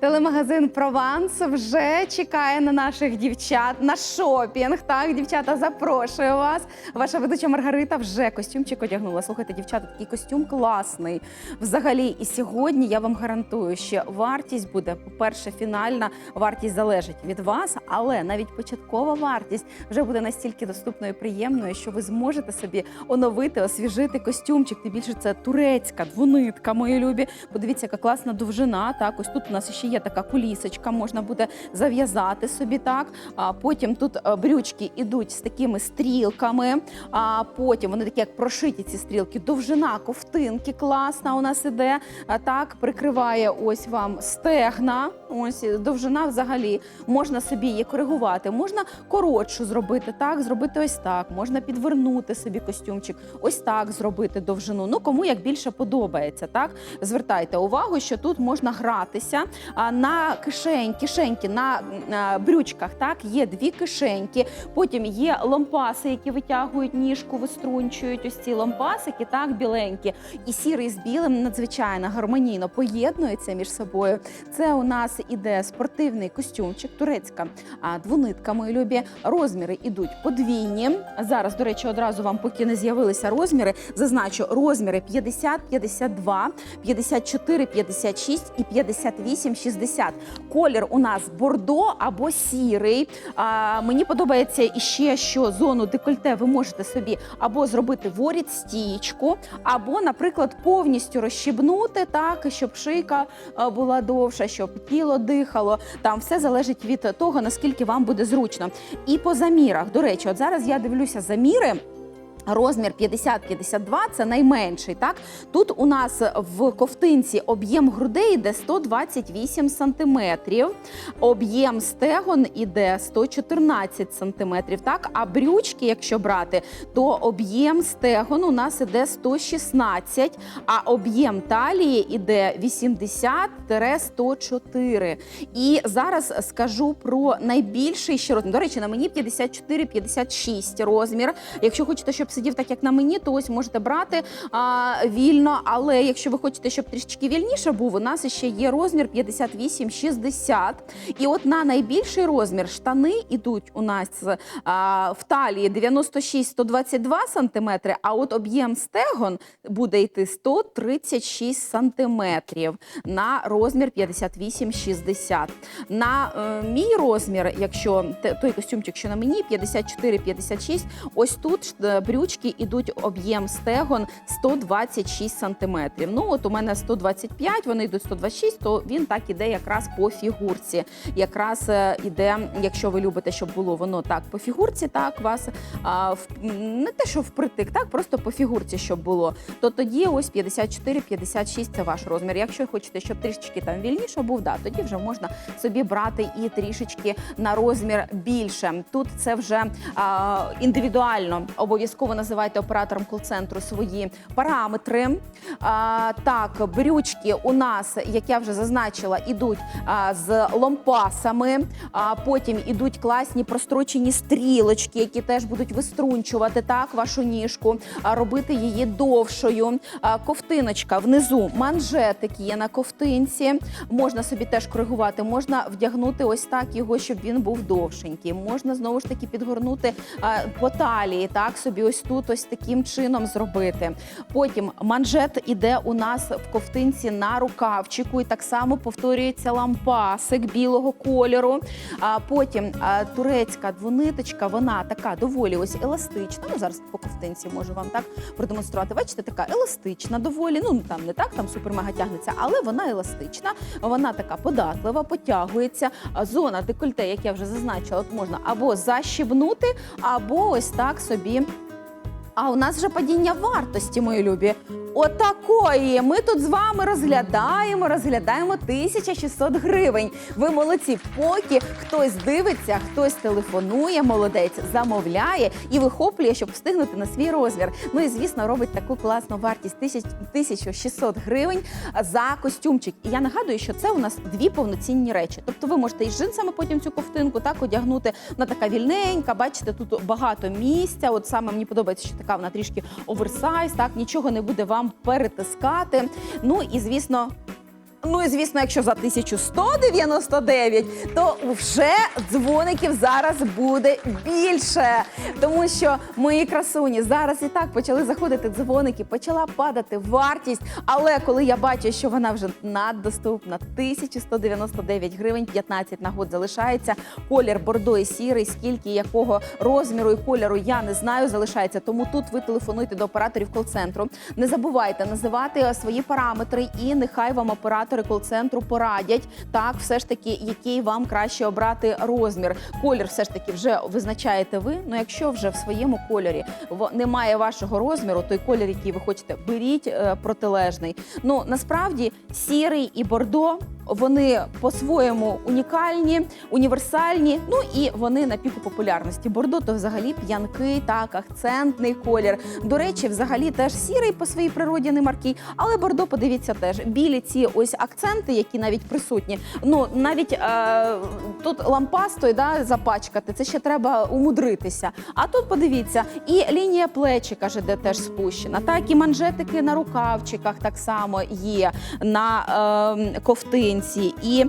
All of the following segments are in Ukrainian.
Телемагазин Прованс вже чекає на наших дівчат на шопінг. Так, дівчата, запрошую вас. Ваша ведуча Маргарита вже костюмчик одягнула. Слухайте, дівчата, такий костюм класний. Взагалі, і сьогодні я вам гарантую, що вартість буде, по-перше, фінальна вартість залежить від вас, але навіть початкова вартість вже буде настільки доступною і приємною, що ви зможете собі оновити, освіжити костюмчик. Тим більше це турецька двонитка, мої любі. Подивіться, яка класна довжина. Так, ось тут у нас ще є така кулісочка, можна буде зав'язати собі так. А потім тут е, брючки ідуть з такими стрілками. А потім вони такі, як прошиті ці стрілки. Довжина ковтинки класна у нас іде. А так прикриває ось вам стегна. Ось довжина взагалі можна собі її коригувати. Можна коротшу зробити так, зробити ось так. Можна підвернути собі костюмчик, ось так зробити довжину. Ну кому як більше подобається. Так звертайте увагу, що тут можна гратися на кишень, кишеньки на брючках. Так є дві кишеньки. Потім є лампаси, які витягують ніжку, виструнчують. Ось ці лампасики, так біленькі, і сірий з білим надзвичайно гармонійно поєднуються між собою. Це у нас іде спортивний костюмчик, турецька двонитка, мої любі. Розміри ідуть подвійні. Зараз, до речі, одразу вам, поки не з'явилися розміри, зазначу розміри 50, 52, 54, 56 і 58, 60. Колір у нас бордо або сірий. А, мені подобається іще, що зону декольте ви можете собі або зробити воріт стічку, або, наприклад, повністю розщібнути так, щоб шийка була довша, щоб тіло дихало. Там все залежить від того, наскільки вам буде зручно. І по замірах, до речі, от зараз я дивлюся заміри. Розмір 50-52 – це найменший. Так тут у нас в ковтинці об'єм грудей йде 128 сантиметрів, об'єм стегон іде 114 сантиметрів. Так, а брючки, якщо брати, то об'єм стегон у нас іде 116, а об'єм талії іде 80-104. І зараз скажу про найбільший ще розмір. До речі, на мені 54-56 розмір. Якщо хочете, щоб сидів так, як на мені, то ось можете брати а, вільно. Але якщо ви хочете, щоб трішечки вільніше був, у нас ще є розмір 58-60. І от на найбільший розмір штани ідуть у нас а, в талії 96-122 сантиметри, а от об'єм стегон буде йти 136 сантиметрів на розмір 58-60. На е, мій розмір, якщо той костюмчик, що на мені, 54-56, ось тут е, брючки ідуть об'єм стегон 126 сантиметрів. Ну от у мене 125, вони йдуть 126, то він так іде якраз по фігурці. Якраз е, іде, якщо ви любите, щоб було воно так по фігурці, так вас а, в, не те, що впритик, так просто по фігурці, щоб було. То тоді ось 54-56 це ваш розмір. Якщо хочете, щоб трішечки там вільніше був, да, тоді вже можна собі брати і трішечки на розмір більше. Тут це вже а, індивідуально. Обов'язково називайте оператором кол-центру свої параметри. А, так, брючки у нас, як я вже зазначила, ідуть а, з ломпасами. А потім ідуть класні прострочені стрілочки, які теж будуть виструнчувати так вашу ніжку, а робити її довшою. А, ковтиночка внизу, манжетик є на ковтинці. Можна собі теж коригувати. Можна вдягнути ось так його, щоб він був довшенький. Можна знову ж таки підгорнути а, по талії, так собі ось тут ось таким чином зробити. Потім манжет іде у нас в ковтинці на рукавчику, і так само повторюється лампасик білого кольору. А потім а, турецька двониточка, вона така доволі ось еластична. Ну зараз по ковтинці можу вам так продемонструвати. Бачите, така еластична, доволі. Ну там не так, там супер-мега тягнеться, але вона еластична. Вона така податлива, потягується. Зона декольте, як я вже зазначила, от можна або защібнути, або ось так собі. А у нас вже падіння вартості, мої любі. Отакої. Ми тут з вами розглядаємо, розглядаємо 1600 гривень. Ви молодці. Поки хтось дивиться, хтось телефонує, молодець, замовляє і вихоплює, щоб встигнути на свій розмір. Ну і звісно, робить таку класну вартість 1000 1600 гривень за костюмчик. І я нагадую, що це у нас дві повноцінні речі. Тобто ви можете із джинсами потім цю ковтинку так одягнути. Вона така вільненька. Бачите, тут багато місця. От саме мені подобається, що така вона трішки оверсайз, так нічого не буде вам перетискати. Ну і звісно. Ну і звісно, якщо за 1199, то вже дзвоників зараз буде більше. Тому що мої красуні зараз і так почали заходити дзвоники, почала падати вартість. Але коли я бачу, що вона вже наддоступна, 1199 гривень, 15 нагод залишається. Колір бордо і сірий, скільки якого розміру і кольору я не знаю, залишається. Тому тут ви телефонуйте до операторів кол-центру. Не забувайте називати свої параметри, і нехай вам оператори кол-центру порадять так, все ж таки, який вам краще обрати розмір. Колір все ж таки вже визначаєте ви. Ну якщо вже в своєму кольорі немає вашого розміру, той колір, який ви хочете, беріть е, протилежний. Ну насправді сірий і бордо. Вони по-своєму унікальні, універсальні. Ну і вони на піку популярності. Бордо то взагалі п'янкий, так, акцентний колір. До речі, взагалі теж сірий по своїй природі не маркий, але бордо, подивіться, теж білі ці ось акценти, які навіть присутні. Ну навіть е, тут лампастою да, запачкати, це ще треба умудритися. А тут подивіться, і лінія плечика ж де теж спущена, так і манжетики на рукавчиках так само є на е, ковтинці. І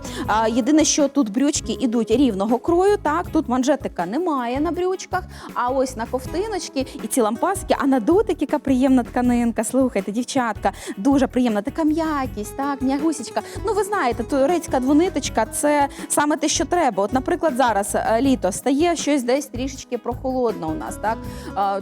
е, єдине, що тут брючки ідуть рівного крою, так тут манжетика немає на брючках, а ось на ковтиночки і ці лампаски, а на дотик яка приємна тканинка. Слухайте, дівчатка, дуже приємна, така м'якість, так, м'ягусічка. Ну ви знаєте, турецька двониточка це саме те, що треба. От, наприклад, зараз е, літо стає щось десь трішечки прохолодно у нас. Так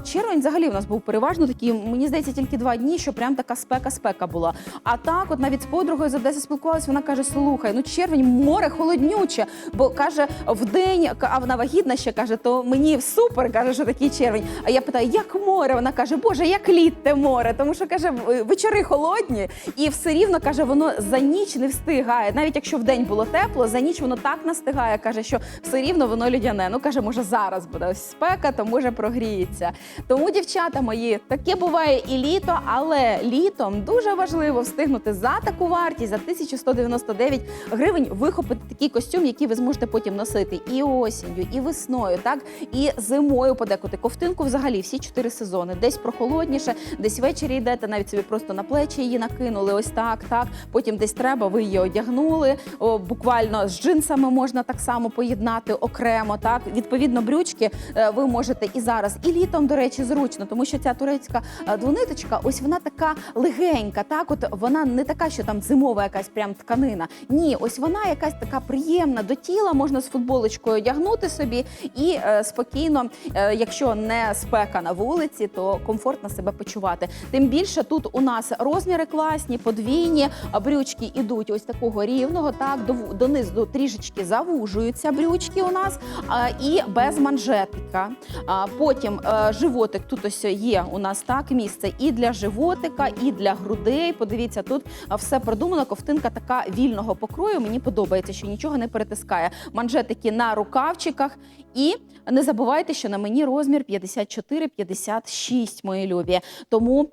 червень взагалі у нас був переважно такий, мені здається, тільки два дні, що прям така спека-спека була. А так, от навіть з подругою з Одеси спілкувалася, вона каже: слухай, ну червень море холоднюче, бо каже, в день, а вона вагітна ще каже, то мені супер каже, що такий червень. А я питаю, як море? Вона каже, Боже, як літ те море, тому що каже, вечори холодні, і все рівно каже, воно за ніч не встигає. Навіть якщо в день було тепло, за ніч воно так настигає. каже, що все рівно воно людяне. Ну каже, може зараз буде ось спека, то може прогріється. Тому, дівчата мої, таке буває і літо, але літом дуже важливо встигнути за таку вартість за 1199 гривень вихопити такий костюм, який ви зможете потім носити і осінню, і весною, так і зимою подекути. Ковтинку взагалі всі чотири сезони. Десь прохолодніше, десь ввечері йдете, навіть собі просто на плечі її накинули. Ось так, так. Потім десь треба, ви її одягнули. О, буквально з джинсами можна так само поєднати окремо. Так, відповідно, брючки е, ви можете і зараз, і літом, до речі, зручно, тому що ця турецька е, двониточка, ось вона така легенька. Так, от вона не така, що там зимова якась прям тканина. Ні, ось вона якась така приємна до тіла, можна з футболочкою одягнути собі і е, спокійно, е, якщо не спека на вулиці, то комфортно себе почувати. Тим більше тут у нас розміри класні, подвійні, а брючки ідуть ось такого рівного, так до, донизу трішечки завужуються брючки у нас а, і без манжетика. А, потім е, животик тут ось є у нас так місце і для животика, і для грудей. Подивіться, тут все продумано. Ковтинка така вільного покрою. Мені подобається, що нічого не перетискає. Манжетики на рукавчиках. І не забувайте, що на мені розмір 54-56, мої любі. Тому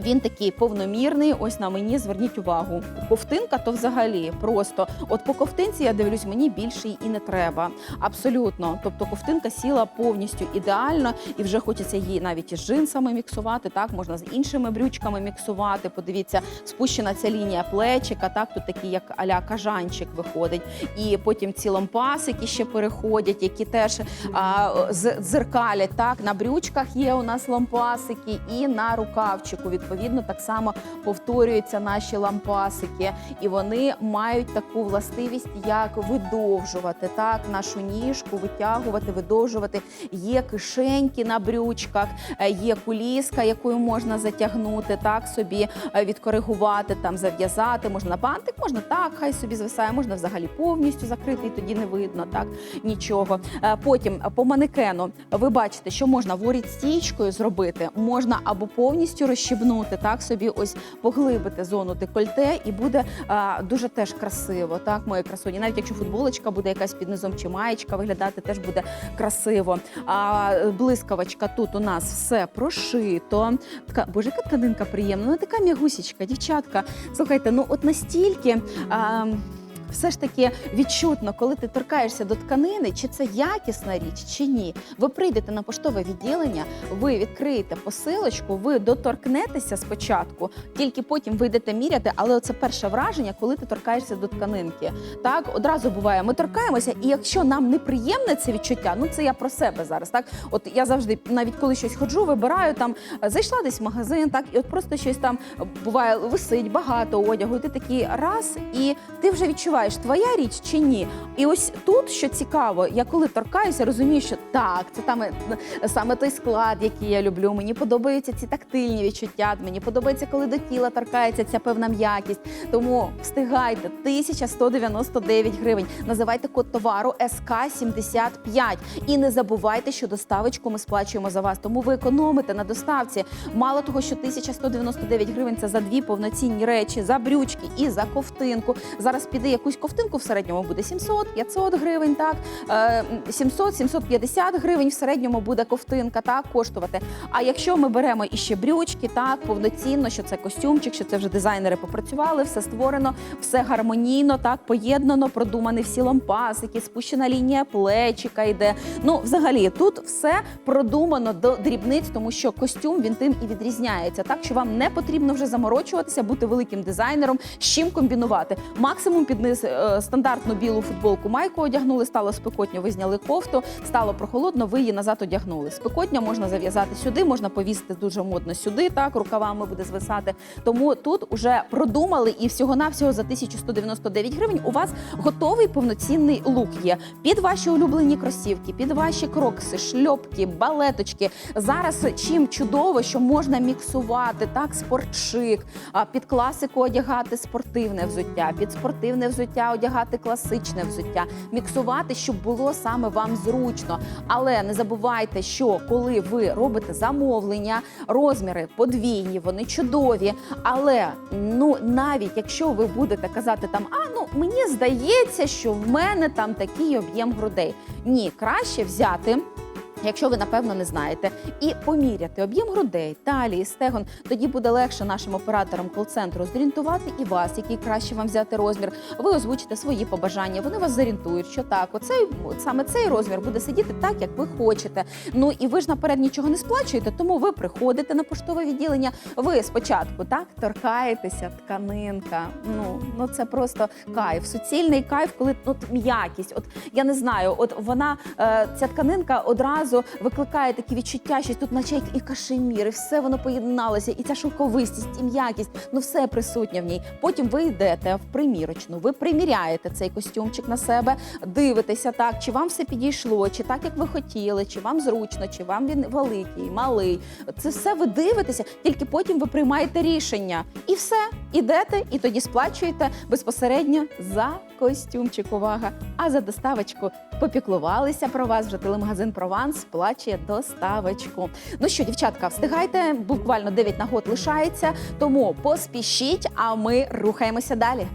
він такий повномірний. Ось на мені зверніть увагу. Ковтинка то взагалі просто. От по ковтинці я дивлюсь, мені більше і не треба. Абсолютно. Тобто ковтинка сіла повністю ідеально, і вже хочеться її навіть із джинсами міксувати. Так можна з іншими брючками міксувати. Подивіться, спущена ця лінія плечика. Так тут такий як аля кажанчик виходить. І потім ці лампасики ще переходять, які теж а, дзеркалять. Так на брючках є у нас лампасики, і на рукавчику. Відповідно, так само повторюються наші лампасики, і вони мають таку властивість, як видовжувати так нашу ніжку, витягувати, видовжувати. Є кишеньки на брючках, е, є куліска, якою можна затягнути, так собі е, відкоригувати, там зав'язати. Можна на бантик, можна так, хай собі звисає, можна взагалі повністю закрити, і тоді не видно так нічого. Е, Потім по манекену ви бачите, що можна воріт стічкою зробити, можна або повністю розщібнути, так собі ось поглибити зону декольте, і буде а, дуже теж красиво. Так, мої красуні. Навіть якщо футболочка буде якась під низом чи маєчка виглядати, теж буде красиво. А блискавочка тут у нас все прошито. Така боже, яка тканинка приємна. Ну така м'ягусічка, дівчатка. Слухайте, ну от настільки. А, все ж таки відчутно, коли ти торкаєшся до тканини, чи це якісна річ, чи ні. Ви прийдете на поштове відділення, ви відкриєте посилочку, ви доторкнетеся спочатку, тільки потім ви йдете міряти, але це перше враження, коли ти торкаєшся до тканинки. Так, одразу буває, ми торкаємося, і якщо нам неприємне це відчуття, ну це я про себе зараз. Так, от я завжди, навіть коли щось ходжу, вибираю там, е, зайшла десь в магазин, так, і от просто щось там е, буває, висить багато одягу, і ти такий раз, і ти вже відчуваєш, твоя річ чи ні. І ось тут, що цікаво, я коли торкаюся, розумію, що так, це там е, саме той склад, який я люблю. Мені подобаються ці тактильні відчуття. Мені подобається, коли до тіла торкається ця певна м'якість. Тому встигайте 1199 гривень. Називайте код товару СК 75 І не забувайте, що доставочку ми сплачуємо за вас. Тому ви економите на доставці. Мало того, що 1199 гривень це за дві повноцінні речі, за брючки і за ковтинку. Зараз піде якусь ковтинку в середньому буде 700, 500 гривень. Так Е, 700, 750 гривень в середньому буде ковтинка так коштувати. А якщо ми беремо іще брючки, так повноцінно, що це костюмчик, що це вже дизайнери попрацювали, все створено, все гармонійно, так поєднано, продумані всі лампасики, спущена лінія плечика йде. Ну, взагалі, тут все продумано до дрібниць, тому що костюм він тим і відрізняється. Так що вам не потрібно вже заморочуватися, бути великим дизайнером, з чим комбінувати. Максимум е, стандартну білу футболку майку одягнули, стало спекотньо, ви зняли кофту, стало прохолодно, ви її назад одягнули. Спекотня можна зав'язати сюди, можна повісити дуже модно сюди, так рукавами буде звисати. Тому тут уже продумали і всього-навсього за 1199 гривень у вас готовий повноцінний лук є під ваші улюблені кросівки, під ваші крокси, шльопки, балеточки. Зараз чим чудово, що можна міксувати так, спортшик, під класику одягати спортивне взуття, під спортивне взуття одягати класичне взуття, міксувати, щоб було саме вам зручно. Але не забувайте, що коли ви робите замовлення, розміри подвійні, вони чудові. Але ну навіть якщо ви будете казати там, а ну мені здається, що в мене там такий об'єм грудей. Ні, краще взяти. Якщо ви напевно не знаєте, і поміряти об'єм грудей, талії, стегон, тоді буде легше нашим операторам кол-центру зорієнтувати і вас, який краще вам взяти розмір. Ви озвучите свої побажання. Вони вас зорієнтують, що так, оцей саме цей розмір буде сидіти так, як ви хочете. Ну і ви ж наперед нічого не сплачуєте, тому ви приходите на поштове відділення. Ви спочатку так торкаєтеся, тканинка. Ну ну це просто кайф, суцільний кайф, коли от м'якість. От я не знаю, от вона е, ця тканинка одразу викликає такі відчуття, що тут, наче і кашемір, і все воно поєдналося, і ця шовковистість, і м'якість, ну все присутнє в ній. Потім ви йдете в примірочну, ви приміряєте цей костюмчик на себе, дивитеся так, чи вам все підійшло, чи так, як ви хотіли, чи вам зручно, чи вам він великий, малий. Це все ви дивитеся, тільки потім ви приймаєте рішення. І все, ідете, і тоді сплачуєте безпосередньо за костюмчик. Увага! А за доставочку попіклувалися про вас. Вже телемагазин Прованс сплачує доставочку. Ну що, дівчатка, встигайте, буквально 9 нагод лишається, тому поспішіть, а ми рухаємося далі.